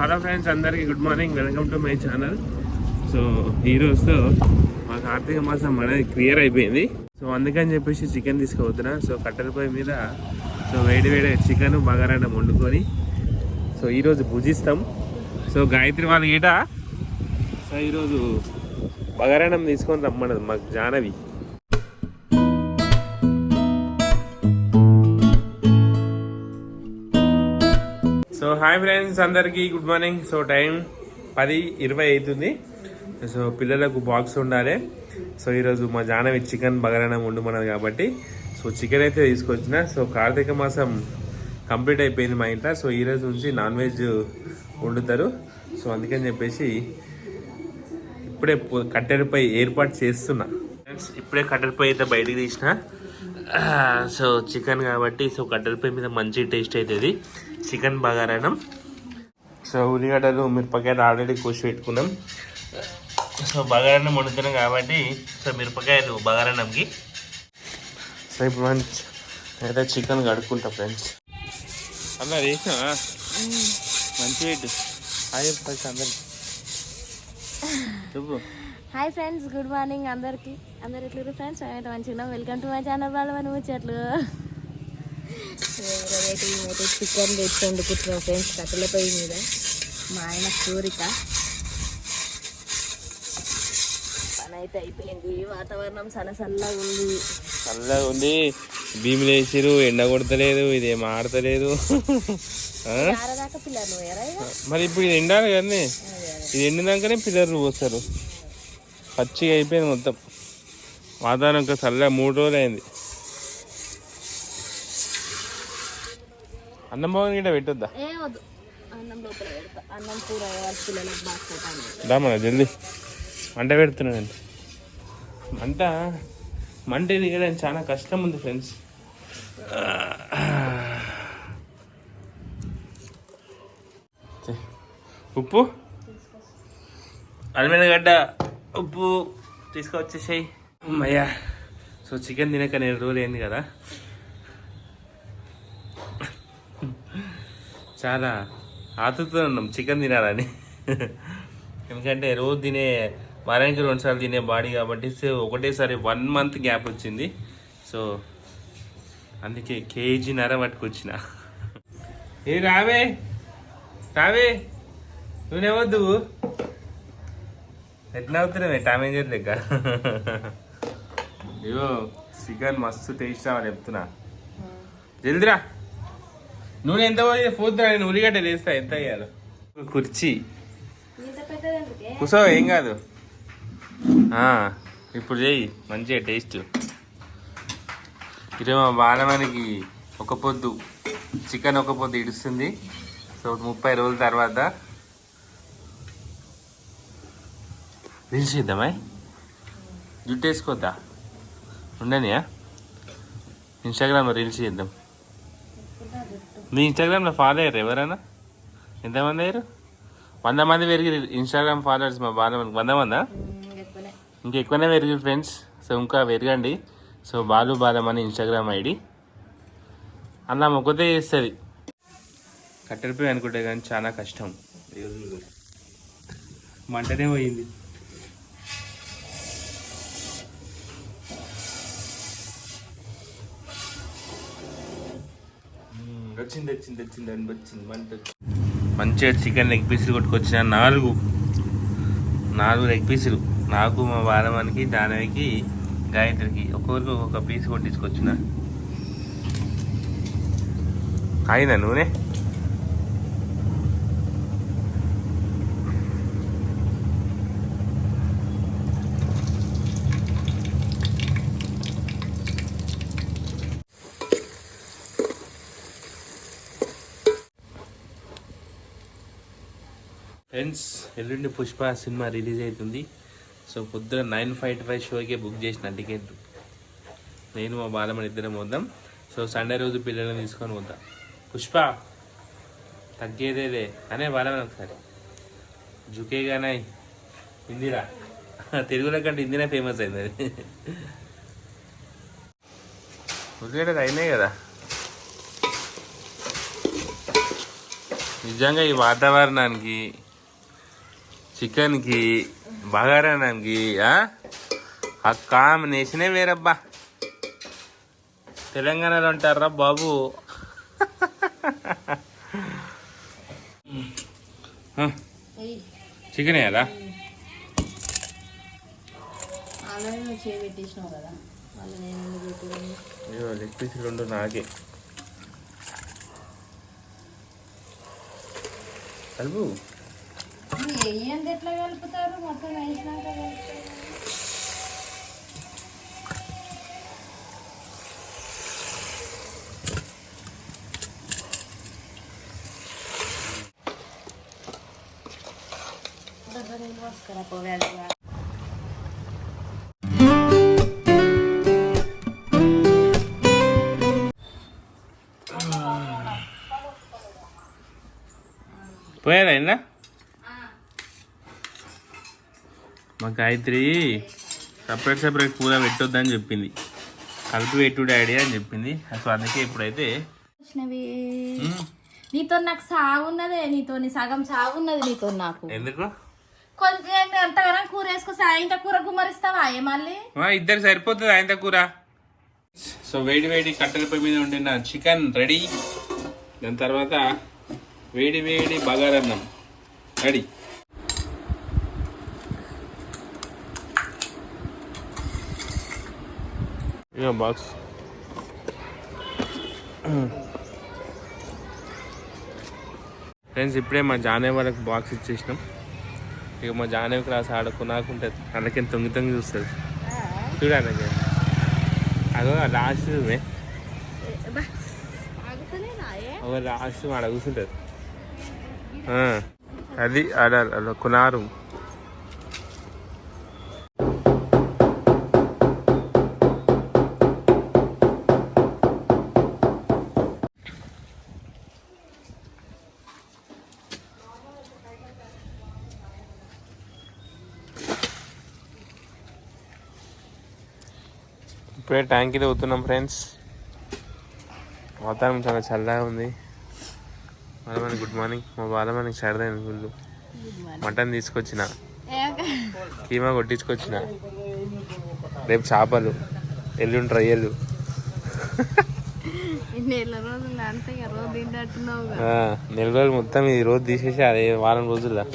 Hello friends అందరికీ good morning. Welcome to my channel. So ఈరోజు మా కార్తీక మాసం అనేది క్లియర్ అయిపోయింది. సో అందుకని చెప్పేసి చికెన్ తీసుకుపోతున్నా. సో కట్టెల పొయ్యి మీద సో వేడి వేడి చికెన్ బగారాన్నం వండుకొని సో ఈరోజు భుజిస్తాం. సో గాయత్రి వాళ్ళ గీట సో ఈరోజు బగారాన్నం తీసుకొని రమ్మన్నది మాకు జానవి హాయ్ ఫ్రెండ్స్ అందరికీ గుడ్ మార్నింగ్. సో టైం పది ఇరవై అవుతుంది సో పిల్లలకు బాక్స్ ఉండాలి. సో ఈరోజు మా జానవి చికెన్ బగారాన్నం వండుమన్నది కాబట్టి సో చికెన్ అయితే తీసుకొచ్చిన. సో కార్తీక మాసం కంప్లీట్ అయిపోయింది మా ఇంట్లో. సో ఈ రోజు నుంచి నాన్ వెజ్ వండుతారు. సో అందుకని చెప్పేసి ఇప్పుడే కట్టెలపై ఏర్పాటు చేస్తున్నా. ఫ్రెండ్స్ ఇప్పుడే కట్టెలపై అయితే బయటికి తీసిన. సో చికెన్ కాబట్టి సో కట్టెలపై మీద మంచి టేస్ట్ అవుతుంది. చికెన్ బగారానం సో ఉల్లిగడ్డలు మిరపకాయలు ఆల్రెడీ కోసి పెట్టుకున్నాం. సో బగారాన్నం వండుతున్నాం కాబట్టి సో మిరపకాయలు బగారాన్నంకి సో ఇప్పుడు మంచి అయితే చికెన్ కడుక్కుంటా ఫ్రెండ్స్. అలా చేసినా మంచి పెట్టు. హాయ్ ఫస్ట్ అందరికి. చెప్పు. హాయ్ ఫ్రెండ్స్ గుడ్ మార్నింగ్ అందరికి. అందరు ఎట్లా ఫ్రెండ్స్? మేమైతే మంచిగా వెల్కమ్ టు మై ఛానల్ వాళ్ళ మన ముచ్చట్లు. ఈరోజైతే మేమైతే చికెన్ తెచ్చి వండుకుంటున్నాం ఫ్రెండ్స్ కట్టెల పొయ్యి మీద మా ఆయన కోరిక. పని అయితే అయిపోయింది. వాతావరణం సలసల్లగా ఉంది. చల్లగా ఉంది. భీములు వేసిరు ఎండ కొడతలేదు ఇదేం ఆడతలేదు? ఆరదాకా పిల్లలు? మరి ఇప్పుడు ఇది ఎండాలి అదే ఇది ఎండినాకనే పిల్లలు పోస్తారు. పచ్చిగా అయిపోయింది మొత్తం. వాతావరణం ఇంకా చల్లగా మూడు రోజులు అయింది అన్నం భవన్ గిట్ట పెట్టొద్దా? ఏ వద్దు. అన్నం లోపల పెడతా. అన్నం కూర వాళ్ళ పిల్లలకు బాగా పోతాను దామన జల్దీ. మంట పెడుతున్నానండి మంట? మంట దిగడానికి చాలా కష్టం ఉంది ఫ్రెండ్స్. ఉప్పు? అల్లిమిరగడ్డ ఉప్పు తీసుకొచ్చేసాయి. అమ్మయ్యా. సో చికెన్ తినక నేను రోజులు అయింది కదా. చాలా ఆతృతతో ఉన్నాం చికెన్ తినాలని. ఎందుకంటే రోజు తినే వారానికి రెండుసార్లు తినే బాడీ కాబట్టి సో ఒకటేసారి వన్ మంత్ గ్యాప్ వచ్చింది. సో అందుకే కేజీ నర పట్టుకొచ్చిన. ఏ రావే? రావే? నువ్వేవద్దు ఎట్లా అవుతున్నావే టామేంజర్ లెక్క. ఇగో చికెన్ మస్తు టేస్ట్ అని చెప్తున్నా. జల్దిరా. నూనె ఎంత పోయి పోతున్నా నేను ఉల్లిగడ్డ వేస్తా ఎంత అయ్యారు కుర్చీ. కూసో ఏం కాదు. ఇప్పుడు చేయి మంచిగా టేస్ట్ ఇది మా బాలమనికి ఒక పొద్దు చికెన్ ఒక పొద్దు ఇడుస్తుంది. సో ముప్పై రోజుల తర్వాత రీల్స్ జుట్టు వేసుకోద్దా? ఉండనియా? ఇన్స్టాగ్రామ్లో రీల్స్ చేద్దాం. మీ ఇన్స్టాగ్రామ్లో ఫాలో అయ్యారు ఎవరైనా? ఎంతమంది అయ్యారు? వంద మంది పెరిగి ఇన్స్టాగ్రామ్ ఫాలోవర్స్ మా బాల వంద మందా? ఎక్కువనే. ఇంకా ఎక్కువనే పెరిగి ఫ్రెండ్స్ సో ఇంకా పెరగండి. సో బాలు బాలం అని ఇన్స్టాగ్రామ్ ఐడి. అలా మొక్కతే చేస్తుంది. కట్టెలపై అనుకుంటే కానీ చాలా కష్టం. మంటనే పోయింది. వచ్చింది వచ్చింది వచ్చింది అని వచ్చింది మంట మంచిగా చికెన్ లెగ్ పీసులు కొట్టుకొచ్చిన నాలుగు నాలుగు లెగ్ పీసులు. నాకు మా బాలమానికి దానవికి గాయత్రికి ఒక్కొక్కరికి ఒక్కొక్క పీస్ కొట్టించుకొచ్చిన. అయినా నూనె? ఫ్రెండ్స్ ఎల్లుండి పుష్ప సినిమా రిలీజ్ అవుతుంది. సో పొద్దున నైన్ ఫైవ్ ఫైవ్ షోకే బుక్ చేసిన టికెట్. నేను మా బాలమని ఇద్దరం పోద్దాం సో సండే రోజు పిల్లల్ని తీసుకొని పోతాం. పుష్ప తగ్గేదేదే అనే బాలమని ఒకసారి. జుకేగానే ఇందిరా. తెలుగులో కంటే ఇందిరా ఫేమస్ అయింది అది. ఉల్లిగడ్డలు అయినాయి కదా. నిజంగా ఈ వాతావరణానికి చికెన్కి బగారానికి ఆ? ఆ కాంబినేషనే వేరబ్బా. తెలంగాణలో ఉంటారా బాబు? చికెన్ వేయాలా? కదా. లెగ్ పీస్ రెండు నాకే. కలుపు. ఏంది ఎట్లా కలుపుతారు మొత్తం వేసినాక కలుపుతారు. పోవాలి పోయారా ఇందా మా గాయత్రి సపరేట్ సపరేట్ కూర పెట్టొద్దని చెప్పింది. కలిపి పెట్టు డాడీ అని చెప్పింది. సో అందుకే ఇప్పుడైతే. నీతో నాకు సాగున్నదే నీతో సగం సాగున్నది నీతో నాకు. ఎందుకు? కొంచెం అంతగానం కూర వేసుకో. సాయంత్రం కూర గుమ్మరిస్తావా? ఏ మళ్ళీ? ఇద్దరు సరిపోతుంది ఆయన కూర. సో వేడి వేడి కట్టెల పొయ్యి మీద ఉండిన చికెన్ రెడీ. దాని తర్వాత వేడి వేడి బగారన్నం రెడీ. ఇక బాక్స్ ఫ్రెండ్స్ ఇప్పుడే మా జానే వాళ్ళకి బాక్స్ ఇచ్చేసినాం. ఇక మా జానే క్లాస్ ఆడుకున్నాకుంటుంది అందుకని తొంగి తొంగి చూస్తుంది. చూడాలి అదో లాస్ట్ ఒక లాస్ట్ ఆడ కూర్చుంటుంది. అది ఆడ అలా కొనారు. ఇప్పుడే ట్యాంక్ ఇది అవుతున్నాం ఫ్రెండ్స్ వాతావరణం చాలా చల్లగా ఉంది. బాలమని గుడ్ మార్నింగ్ మా బాలమనికి సరదైన ఫుల్ మటన్ తీసుకొచ్చిన. కీమా కొట్టించుకొచ్చిన. రేపు చేపలు. ఎల్లుండి రొయ్యలు. నెల రోజులు మొత్తం ఈ రోజు తీసేసి అదే వారం రోజుల్లో.